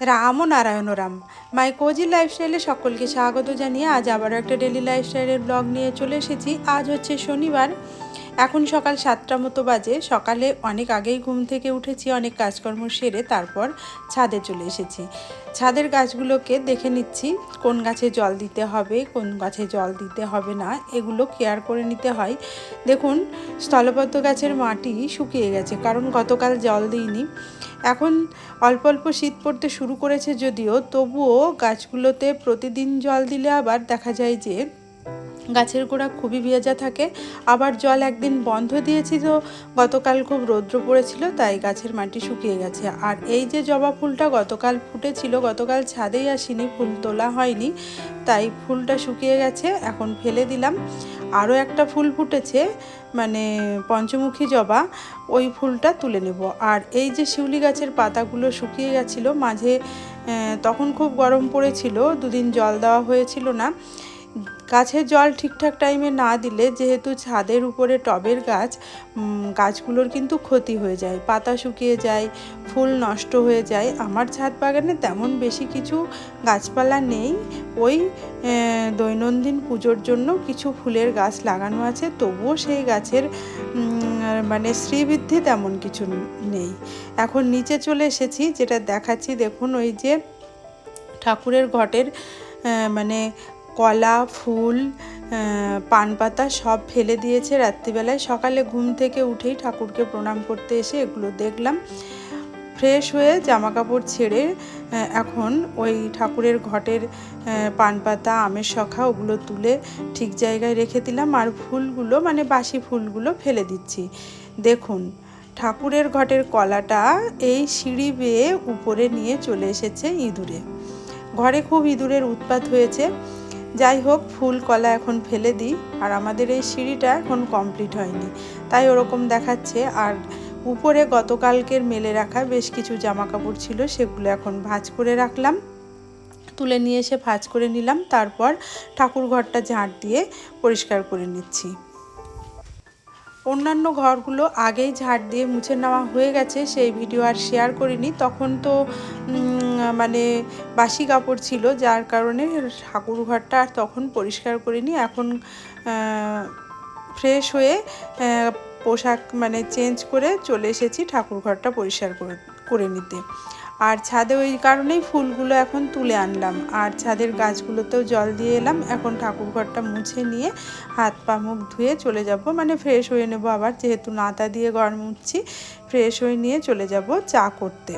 রাম ও Narayan Ram. My cozy লাইফস্টাইলে সকলকে স্বাগত জানিয়ে আজ আবারও একটা ডেলি লাইফস্টাইলের ব্লগ নিয়ে চলে এসেছি। আজ হচ্ছে শনিবার। এখন সকাল সাতটা মতো বাজে। সকালে অনেক আগেই ঘুম থেকে উঠেছি, অনেক কাজকর্ম সেরে তারপর ছাদে চলে এসেছি। ছাদের গাছগুলোকে দেখে নিচ্ছি, কোন গাছে জল দিতে হবে, কোন গাছে জল দিতে হবে না, এগুলো কেয়ার করে নিতে হয়। দেখুন, স্থলপদ্ম গাছের মাটি শুকিয়ে গেছে, কারণ গতকাল জল দিইনি। এখন অল্প অল্প শীত পড়তে শুরু করেছে যদিও, তবুও গাছগুলোতে প্রতিদিন জল দিলে আবার দেখা যায় যে গাছের গোড়া খুবই ভেজা থাকে। আবার জল একদিন বন্ধ দিয়েছি তো গতকাল খুব রৌদ্র পড়েছিল, তাই গাছের মাটি শুকিয়ে গেছে। আর এই যে জবা ফুলটা গতকাল ফুটেছিল, গতকাল ছাদেই আসিনি, ফুল তোলা হয়নি, তাই ফুলটা শুকিয়ে গেছে, এখন ফেলে দিলাম। আরও একটা ফুল ফুটেছে মানে পঞ্চমুখী জবা, ওই ফুলটা তুলে নেব। আর এই যে শিউলি গাছের পাতাগুলো শুকিয়ে গেছিল, মাঝে তখন খুব গরম পড়েছিল, দুদিন জল দেওয়া হয়েছিল না। গাছের জল ঠিকঠাক টাইমে না দিলে যেহেতু ছাদের উপরে টবের গাছ গাছগুলোর কিন্তু ক্ষতি হয়ে যায়, পাতা শুকিয়ে যায়, ফুল নষ্ট হয়ে যায়। আমার ছাদ বাগানে তেমন বেশি কিছু গাছপালা নেই। ওই দৈনন্দিন পুজোর জন্য কিছু ফুলের গাছ লাগানো আছে, তবুও সেই গাছের মানে শ্রীবৃদ্ধি তেমন কিছু নেই। এখন নিচে চলে এসেছি, যেটা দেখাচ্ছি, দেখুন ওই যে ঠাকুরের ঘটের মানে কলা ফুল পান পাতা সব ফেলে দিয়েছে রাত্রিবেলায়। সকালে ঘুম থেকে উঠেই ঠাকুরকে প্রণাম করতে এসে এগুলো দেখলাম। ফ্রেশ হয়ে জামা কাপড় ছেড়ে এখন ওই ঠাকুরের ঘটের আহ, পান পাতা আমের শখা ওগুলো তুলে ঠিক জায়গায় রেখে দিলাম আর ফুলগুলো মানে বাসি ফুলগুলো ফেলে দিচ্ছি। দেখুন ঠাকুরের ঘটের কলাটা এই সিঁড়ি বেয়ে উপরে নিয়ে চলে এসেছে ইঁদুরে। ঘরে খুব ইঁদুরের উৎপাত হয়েছে। যাই হোক ফুল, কলা এখন ফেলে দিই, আর আমাদের এই সিঁড়িটা এখন কমপ্লিট হয়নি। তাই ওরকম দেখাচ্ছে, আর উপরে গতকালকের মেলে রাখা বেশ কিছু জামা কাপড় ছিল, সেগুলো এখন ভাঁজ করে রাখলাম। তুলে নিয়ে এসে ভাঁজ করে নিলাম, তারপর ঠাকুর ঘরটা ঝাঁট দিয়ে পরিষ্কার করে নিচ্ছি। অন্যান্য ঘরগুলো আগেই ঝাড় দিয়ে মুছে নেওয়া হয়ে গেছে, সেই ভিডিও আর শেয়ার করিনি। তখন তো মানে বাসি কাপড় ছিল, যার কারণে ঠাকুর ঘরটা আর তখন পরিষ্কার করিনি। এখন ফ্রেশ হয়ে পোশাক মানে চেঞ্জ করে চলে এসেছি ঠাকুর ঘরটা পরিষ্কার করে করে নিতে। আর ছাদে ওই কারণেই ফুলগুলো এখন তুলে আনলাম। আর ছাদের গাছগুলোতেও জল দিয়ে এলাম। এখন ঠাকুর ঘরটা মুছে নিয়ে হাত পা মুখ ধুয়ে চলে যাব। মানে ফ্রেশ হয়ে নেব আবার, যেহেতু নাতা দিয়ে ঘর মুছছি ফ্রেশ হয়ে নিয়ে চলে যাব চা করতে।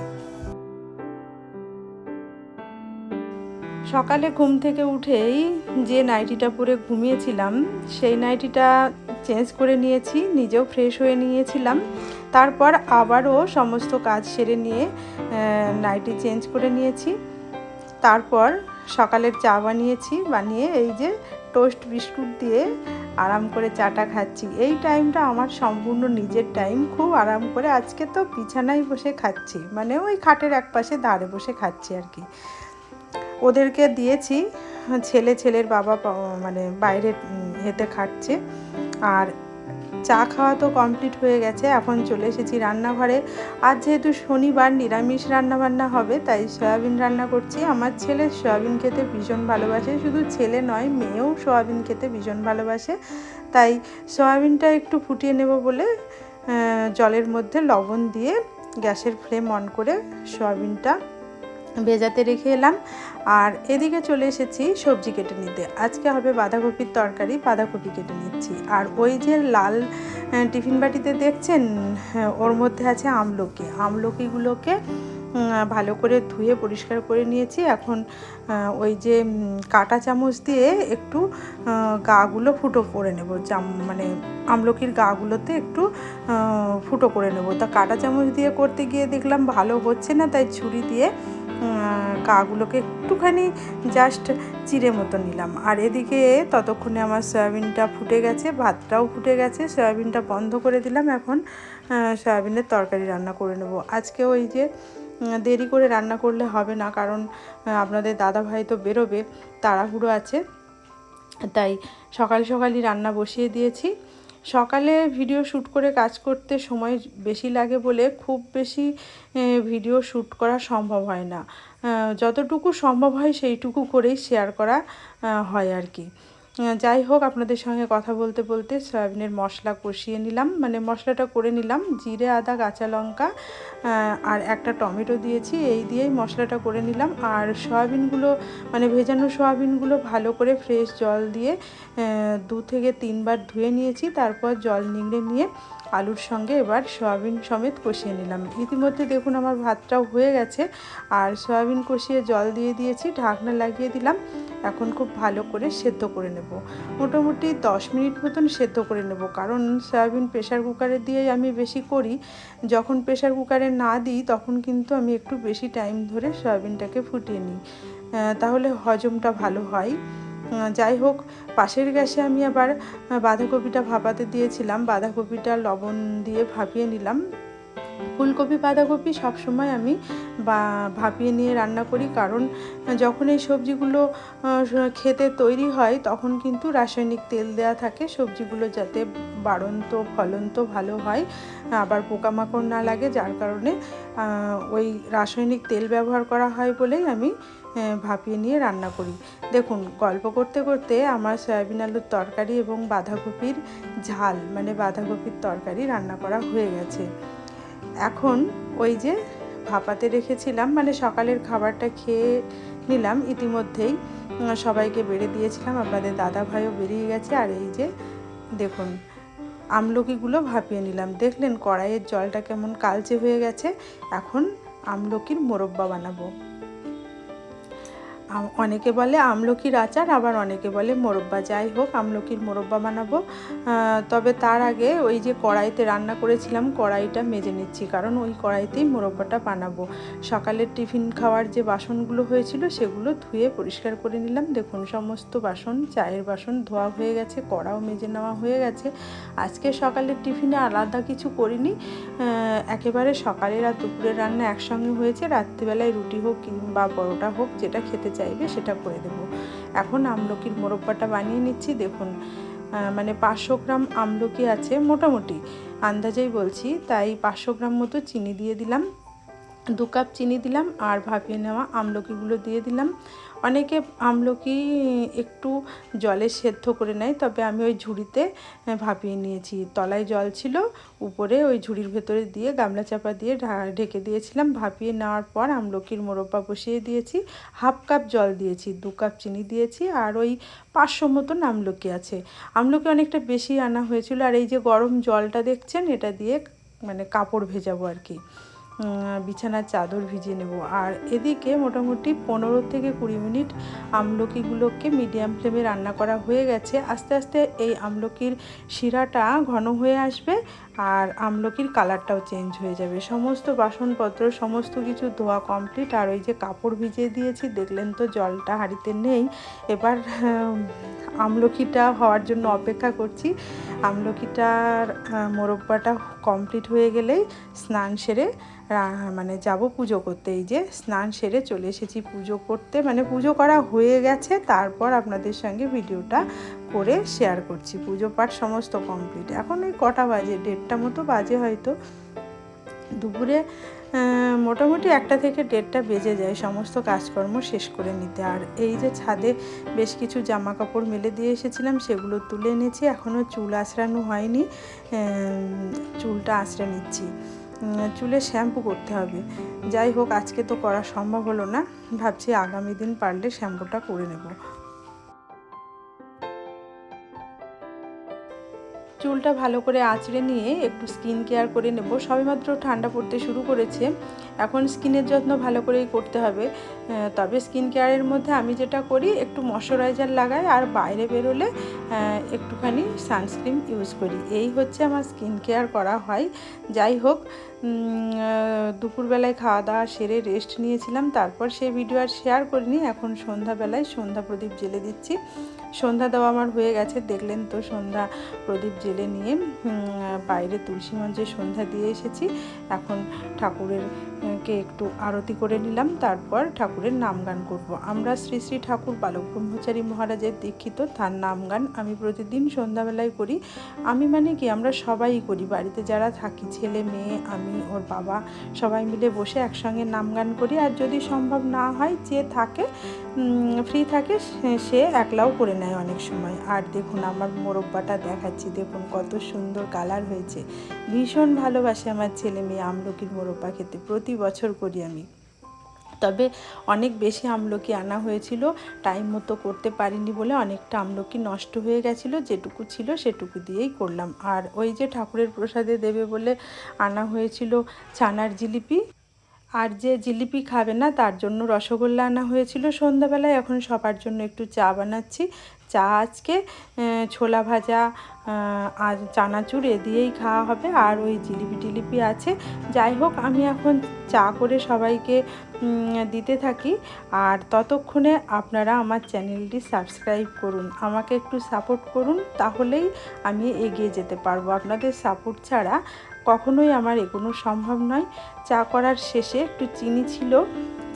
সকালে ঘুম থেকে উঠেই যে নাইটিটা পরে ঘুমিয়েছিলাম, সেই নাইটিটা চেঞ্জ করে নিয়েছি, নিজেও ফ্রেশ হয়ে নিয়েছিলাম। তারপর আবারও সমস্ত কাজ সেরে নিয়ে নাইটি চেঞ্জ করে নিয়েছি। তারপর সকালের চা বানিয়েছি, বানিয়ে এই যে টোস্ট বিস্কুট দিয়ে আরাম করে চাটা খাচ্ছি। এই টাইমটা আমার সম্পূর্ণ নিজের টাইম। খুব আরাম করে আজকে তো বিছানায় বসে খাচ্ছি মানে ওই খাটের এক পাশে দাঁড়ে বসে খাচ্ছি আর কি। ওদেরকে দিয়েছি, ছেলে ছেলের বাবা মানে বাইরে হেঁটে খাচ্ছে আর চা খাওয়া তো কমপ্লিট হয়ে গেছে, এখন চলে এসেছি রান্নাঘরে। আজ যেহেতু শনিবার, নিরামিষ রান্না বান্না হবে, তাই সয়াবিন রান্না করছি। আমার ছেলে সয়াবিন খেতে ভীষণ ভালোবাসে, শুধু ছেলে নয়, মেয়েও সয়াবিন খেতে ভীষণ ভালোবাসে। তাই সয়াবিনটা একটু ফুটিয়ে নেব বলে জলের মধ্যে লবণ দিয়ে গ্যাসের ফ্লেম অন করে সয়াবিনটা ভেজাতে রেখে এলাম। আর এদিকে চলে এসেছি সবজি কেটে নিতে। আজকে হবে বাঁধাকপির তরকারি বাঁধাকপি কেটে নিচ্ছি। আর ওই যে লাল টিফিন বাটিতে দেখছেন হ্যাঁ, ওর মধ্যে আছে আমলকি। আমলকিগুলোকে ভালো করে ধুয়ে পরিষ্কার করে নিয়েছি। এখন ওই যে কাঁটা চামচ দিয়ে একটু গাগুলো ফুটো করে নেব। চাম মানে আমলকির গাগুলোতে একটু ফুটো করে নেব। তা কাঁটা চামচ দিয়ে করতে গিয়ে দেখলাম ভালো হচ্ছে না তাই ছুরি দিয়ে উম, গাগুলোকে একটুখানি জাস্ট চিড়ে মতো নিলাম। আর এদিকে ততক্ষণে আমার সয়াবিনটা ফুটে গেছে ভাতটাও ফুটে গেছে সয়াবিনটা বন্ধ করে দিলাম এখন। সয়াবিনের তরকারি রান্না করে নেব। আজকে ওই যে দেরি করে রান্না করলে হবে না কারণ আপনাদের দাদা ভাই তো বেরোবে তাড়াহুড়ো আছে তাই সকাল সকালই রান্না বসিয়ে দিয়েছি। সকালে ভিডিও শ্যুট করে কাজ করতে সময় বেশি লাগে বলে খুব বেশি ভিডিও শ্যুট করা সম্ভব হয় না। যতটুকু সম্ভব হয় সেইটুকু করেই শেয়ার করা হয় আর কি। যাই হোক, আপনাদের সঙ্গে কথা বলতে বলতে সয়াবিনের মশলা কষিয়ে নিলাম। মানে মশলাটা করে নিলাম, জিরে, আদা, কাঁচা লঙ্কা আর একটা টমেটো দিয়েছি। এই দিয়েই মশলাটা করে নিলাম। আর সয়াবিনগুলো মানে ভেজানো সয়াবিনগুলো ভালো করে ফ্রেশ জল দিয়ে দু থেকে তিনবার ধুয়ে নিয়েছি। তারপর জল নিংড়ে নিয়ে আলুর সঙ্গে এবার সয়াবিন সমেত কষিয়ে নিলাম। ইতিমধ্যে দেখুন আমার ভাতটাও হয়ে গেছে। আর সয়াবিন কষিয়ে জল দিয়ে দিয়েছি, ঢাকনা লাগিয়ে দিলাম। এখন খুব ভালো করে সেদ্ধ করে নেব। মোটামুটি দশ মিনিট মতন সেদ্ধ করে নেব। কারণ সয়াবিন প্রেশার কুকারে দিয়েই আমি বেশি করি। যখন প্রেশার কুকারে না দিই, তখন কিন্তু আমি একটু বেশি টাইম ধরে সয়াবিনটাকে ফুটিয়ে নিই। তাহলে হজমটা ভালো হয়। যাই হোক, পাশের গ্যাসে আমি আবার বাঁধাকপিটা ভাপাতে দিয়েছিলাম। বাঁধাকপিটা লবণ দিয়ে ভাপিয়ে নিলাম। ফুলকপি, বাঁধাকপি সবসময় আমি বা, ভাপিয়ে নিয়ে রান্না করি। কারণ, যখন এই সবজিগুলো খেতে তৈরি হয়, তখন কিন্তু রাসায়নিক তেল দেওয়া থাকে। সবজিগুলো যাতে বাড়ন্ত, ফলন্ত, ভালো হয়। আবার পোকামাকড় না লাগে। যার কারণে ওই রাসায়নিক তেল ব্যবহার করা হয় বলেই আমি ভাপিয়ে নিয়ে রান্না করি। দেখুন, গল্প করতে করতে আমার সয়াবিন আলুর তরকারি এবং বাঁধাকপির ঝাল মানে বাঁধাকপির তরকারি রান্না করা হয়ে গেছে। এখন ওই যে ভাপাতে রেখেছিলাম মানে সকালের খাবারটা খেয়ে নিলাম। ইতিমধ্যেই সবাইকে বেড়ে দিয়েছিলাম, আপনাদের দাদা ভাইও বেরিয়ে গেছে। আর এই যে, দেখুন, আমলকিগুলো ভাপিয়ে নিলাম। দেখলেন কড়াইয়ের জলটা কেমন কালচে হয়ে গেছে। এখন আমলকির মোরব্বা বানাবো। অনেকে বলে আমলকির আচার, আবার অনেকে বলে মোরব্বা। যাই হোক, আমলকির মোরব্বা বানাবো। তবে তার আগে ওই যে কড়াইতে রান্না করেছিলাম, কড়াইটা মেজে নিচ্ছি। কারণ ওই কড়াইতেই মোরব্বাটা বানাবো। সকালের টিফিন খাওয়ার যে বাসনগুলো হয়েছিল, সেগুলো ধুয়ে পরিষ্কার করে নিলাম। দেখুন, সমস্ত বাসন, চায়ের বাসন ধোয়া হয়ে গেছে, কড়াও মেজে নেওয়া হয়ে গেছে। আজকে সকালের টিফিনে আলাদা কিছু করিনি। একেবারে সকালের আর দুপুরের রান্না একসঙ্গে হয়েছে। রাত্রিবেলায় রুটি হোক কিংবা পরোটা হোক, যেটা খেতে চাইবে সেটা করে দেব। এখন আমলকির মোরব্বাটা বানিয়ে নিচ্ছি, দেখুন মানে পাঁচশো গ্রাম আমলকি আছে মোটামুটি। আন্দাজেই বলছি, তাই পাঁচশো গ্রাম মতো চিনি দিয়ে দিলাম, দু কাপ চিনি দিলাম, আর ভাপিয়ে নেওয়া আমলকিগুলো দিয়ে দিলাম। অনেকে আমলকি একটু জলে সেদ্ধ করে নেয়, তবে আমি ওই ঝুড়িতে ভাপিয়ে নিয়েছি। তলায় জল ছিল, উপরে ওই ঝুড়ির ভেতরে দিয়ে গামলা চাপা দিয়ে ঢেকে দিয়েছিলাম। ভাপিয়ে নেওয়ার পর আমলকির মোরব্বা বসিয়ে দিয়েছি, হাফ কাপ জল দিয়েছি, দু কাপ চিনি দিয়েছি, আর ওই পাঁচশো মতন আমলকি আছে। আমলকি অনেকটা বেশি আনা হয়েছিল, আর এই যে গরম জলটা দেখছেন, এটা দিয়ে মানে কাপড় ভেজাবো আর কি। বিছানার চাদর ভিজিয়ে নেব। আর এদিকে মোটামুটি পনেরো থেকে কুড়ি মিনিট আমলকিগুলোকে মিডিয়াম ফ্লেমে রান্না করা হয়ে গেছে। আস্তে আস্তে এই আমলকির শিরাটা ঘন হয়ে আসবে আর আমলকির কালারটাও চেঞ্জ হয়ে যাবে। সমস্ত বাসনপত্র, সমস্ত কিছু ধোয়া কমপ্লিট আর ওই যে কাপড় ভিজিয়ে দিয়েছি, দেখলেন তো জলটা হাঁড়িতে নেই। এবার আমলকিটা হওয়ার জন্য অপেক্ষা করছি। আমলকিটার মোরব্বাটা কমপ্লিট হয়ে গেলেই স্নান সেরে মানে যাব পুজো করতে। এই যে স্নান সেরে চলে এসেছি পুজো করতে। মানে পুজো করা হয়ে গেছে, তারপর আপনাদের সঙ্গে ভিডিওটা করে শেয়ার করছি। পুজো পাঠ সমস্ত কমপ্লিট এখন ওই কটা বাজে, দেড়টা মতো বাজে হয়তো। দুপুরে মোটামুটি একটা থেকে দেড়টা বেজে যায় সমস্ত কাজকর্ম শেষ করে নিতে। আর এই যে ছাদে বেশ কিছু জামা কাপড় মেলে দিয়ে এসেছিলাম, সেগুলো তুলে এনেছি। এখনও চুল আঁচড়ানো হয়নি। চুলটা আঁচড়ে নিচ্ছি। চুলে শ্যাম্পু করতে হবে। যাই হোক, আজকে তো করা সম্ভব হলো না। ভাবছি আগামী দিন পারলে শ্যাম্পুটা করে নেব। চুলটা ভালো করে আঁচড়ে নিয়ে একটু স্কিন কেয়ার করে নেব। সবেমাত্র ঠান্ডা পড়তে শুরু করেছে। এখন স্কিনের যত্ন ভালো করেই করতে হবে। তবে স্কিন কেয়ারের মধ্যে আমি যেটা করি, একটু ময়শ্চারাইজার লাগাই আর বাইরে বেরোলে একটুখানি সানস্ক্রিন ইউজ করি। এই হচ্ছে আমার স্কিন কেয়ার করা হয়। যাই হোক দুপুরবেলায় খাওয়া দাওয়া সেরে রেস্ট নিয়েছিলাম। তারপর সেই ভিডিও আর শেয়ার করিনি। এখন সন্ধ্যাবেলায় সন্ধ্যা প্রদীপ জেলে দিচ্ছি। সন্ধ্যা দেওয়া আমার হয়ে গেছে। দেখলেন তো সন্ধ্যা প্রদীপ জেলে নিয়ে বাইরে তুলসী মঞ্চে সন্ধ্যা দিয়ে এসেছি। এখন ঠাকুরের কে একটু আরতি করে নিলাম, তারপর ঠাকুরের নাম গান করব। আমরা শ্রী শ্রী ঠাকুর বালক ব্রহ্মচারী মহারাজের দীক্ষিত, তার নাম গান আমি প্রতিদিন সন্ধ্যাবেলায় করি। আমি মানে কি, আমরা সবাই করি, বাড়িতে যারা থাকি, ছেলে, মেয়ে, আমি, ওর বাবা, সবাই মিলে বসে একসঙ্গে নাম গান করি। আর যদি সম্ভব না হয়, যে থাকে ফ্রি থাকে সে একলাও করে নেয় অনেক সময়। আর দেখুন, আমার মোরব্বাটা দেখাচ্ছি, দেখুন। কত সুন্দর কালার হয়েছে। ভীষণ ভালোবাসে আমার ছেলে মেয়ে আমলকির মোরব্বা খেতে, প্রতি বছর করি আমি। তবে অনেক বেশি আমলকি আনা হয়েছিল টাইম মতো করতে পারিনি বলে অনেকটা আমলকি নষ্ট হয়ে গেছিল, যেটুকু ছিল সেটুকু দিয়েই করলাম। আর ওই যে ঠাকুরের প্রসাদে দেবে বলে আনা হয়েছিল ছানার জিলিপি। আর যে জিলিপি খাবে না, তার জন্য রসগোল্লা আনা হয়েছিল সন্ধ্যাবেলায়। এখন সবার জন্য একটু চা বানাচ্ছি। চা আজকে ছোলা ভাজা আর চানাচুর এ দিয়েই খাওয়া হবে। আর ওই জিলিপি টিলিপি আছে। যাই হোক, আমি এখন চা করে সবাইকে দিতে থাকি। আর ততক্ষণে আপনারা আমার চ্যানেলটি সাবস্ক্রাইব করুন। আমাকে একটু সাপোর্ট করুন, তাহলেই আমি এগিয়ে যেতে পারব। আপনাদের সাপোর্ট ছাড়া কখনোই আমার এগোনো সম্ভব নয়। চা করার শেষে একটু চিনি ছিল।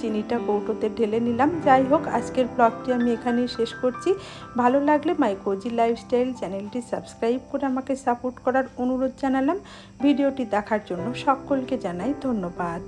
চিনিটা কৌটোতে ঢেলে নিলাম। যাই হোক, আজকের ব্লগটি আমি এখানেই শেষ করছি। ভালো লাগলে মাই কোজি লাইফস্টাইল চ্যানেলটি সাবস্ক্রাইব করে আমাকে সাপোর্ট করার অনুরোধ জানালাম। ভিডিওটি দেখার জন্য সকলকে জানাই ধন্যবাদ।